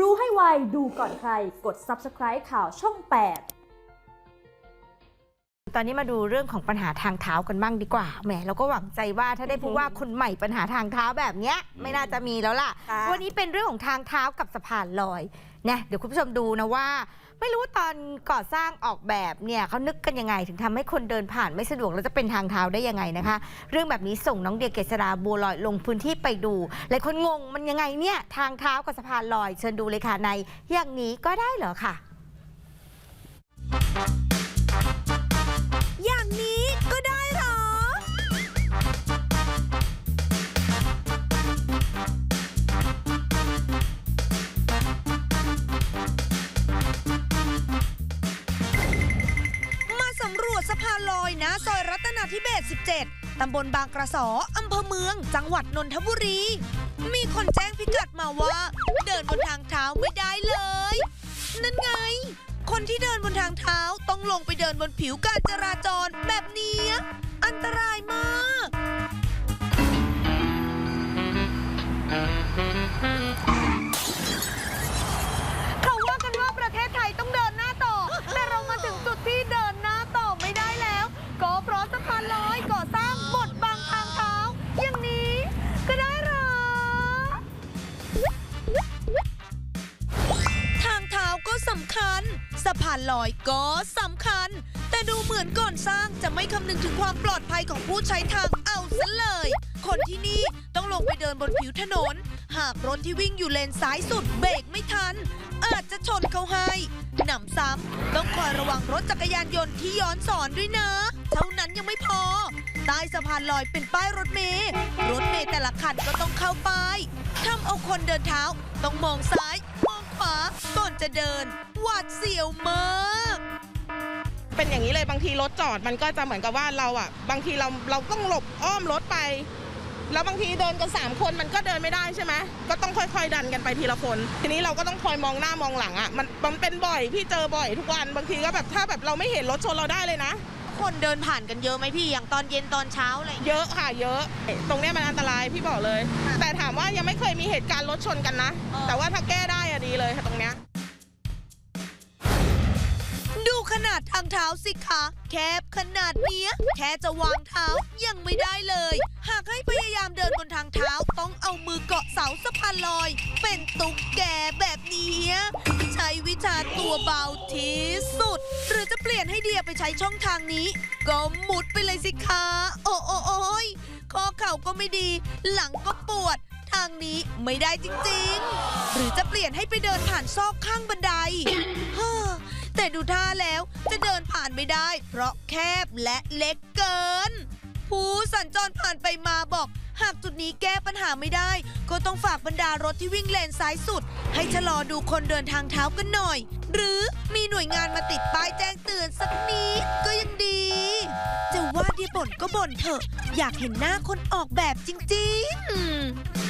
รู้ให้ไวดูก่อนใคร กด subscribe ข่าวช่อง 8 ตอนนี้มาดูเรื่องของปัญหาทางเท้ากันบ้างดีกว่า แหมเราก็หวังใจว่าถ้าได้ผู้ว่าคนใหม่ปัญหาทางเท้าแบบเนี้ย ไม่น่าจะมีแล้วล่ะ ค่ะวันนี้เป็นเรื่องของทางเท้ากับสะพานลอยนะเดี๋ยวคุณผู้ชมดูนะว่า ไม่รู้ว่าตอนก่อสร้างออกแบบเนี่ยเขานึกกันยังไง ถึงทำให้คนเดินผ่านไม่สะดวกแล้วจะเป็นทางเท้าได้ยังไงนะคะ เรื่องแบบนี้ส่งน้องเดียเกษราบัวลอยลงพื้นที่ไปดูหลายคนงงมันยังไงเนี่ยทางเท้ากับสะพานลอย เชิญดูเลยค่ะในอย่างนี้ก็ได้เหรอค่ะ นะซอยรัตนาธิเบศ17 ตำบลบางกระสออำเภอเมือง จังหวัดนนทบุรี มีคนแจ้งพิกัดมาว่า เดินบนทางเท้าไม่ได้เลย นั่นไง คนที่เดินบนทางเท้าต้องลงไปเดินบนผิวการจราจรแบบนี้ อันตรายมาก พานลอยก็สำคัญ แต่ดูเหมือนก่อนสร้างจะไม่คำนึงถึงความปลอดภัยของผู้ใช้ทางเอาซะเลย คนที่นี่ต้องลงไปเดินบนผิวถนน หากรถที่วิ่งอยู่เลนซ้ายสุดเบรกไม่ทัน อาจจะชนเขาให้หนำซ้ำต้องคอยระวังรถจักรยานยนต์ที่ย้อนสอนด้วยนะ เท่านั้นยังไม่พอ ใต้สะพานลอยเป็นป้ายรถเมล์รถเมล์แต่ละคันก็ต้องเข้าป้ายทำเอาคนเดินเท้า ต้องมองซ้าย มองขวาก่อนจะเดิน หวาดเสียวมากเป็นอย่างนี้เลยบางทีรถจอดมันก็จะเหมือนกับว่าเราอะ บางทีเราเราต้องหลบอ้อมรถไป แล้วบางทีเดินกันสามคนมันก็เดินไม่ได้ใช่ไหมก็ต้องค่อยๆดันกันไปทีละคน ทีนี้เราก็ต้องคอยมองหน้ามองหลังอะมันมันเป็นบ่อยพี่เจอบ่อยทุกวันบางทีก็แบบถ้าแบบเราไม่เห็นรถชนเราได้เลยนะคนเดินผ่านกันเยอะไหมพี่ อย่างตอนเย็นตอนเช้าอะไรอย่างเงี้ยเยอะค่ะเยอะ ตรงเนี้ยมันอันตรายพี่บอกเลย แต่ถามว่ายังไม่เคยมีเหตุการณ์รถชนกันนะอ๋อแต่ว่าถ้าแก้ได้อะดีเลยค่ะตรงเนี้ย นาดทางเท้าสิคะ แคบขนาดเนี้ย แค่จะวางเท้ายังไม่ได้เลย หากให้พยายามเดินบนทางเท้าต้องเอามือเกาะเสาสะพานลอย เป็นตุ๊กแกแบบนี้ ใช้วิชาตัวเบาที่สุด หรือจะเปลี่ยนให้เดียไปใช้ช่องทางนี้ ก็มุดไปเลยสิคะ โอ้โอ้โอ้ยข้อเข่าก็ไม่ดี หลังก็ปวดทางนี้ไม่ได้จริง ๆ หรือจะเปลี่ยนให้ไปเดินผ่านซอกข้างบันได แต่ดูท่าแล้วจะเดินผ่านไม่ได้ เพราะแคบและเล็กเกิน ผู้สัญจรผ่านไปมาบอก หากจุดนี้แก้ปัญหาไม่ได้ ก็ต้องฝากบรรดารถที่วิ่งเลนซ้ายสุด ให้ชะลอดูคนเดินทางเท้ากันหน่อย หรือมีหน่วยงานมาติดป้ายแจ้งเตือนสักนิดก็ยังดี จะว่าดีบ่นก็บ่นเถอะ อยากเห็นหน้าคนออกแบบจริง ๆ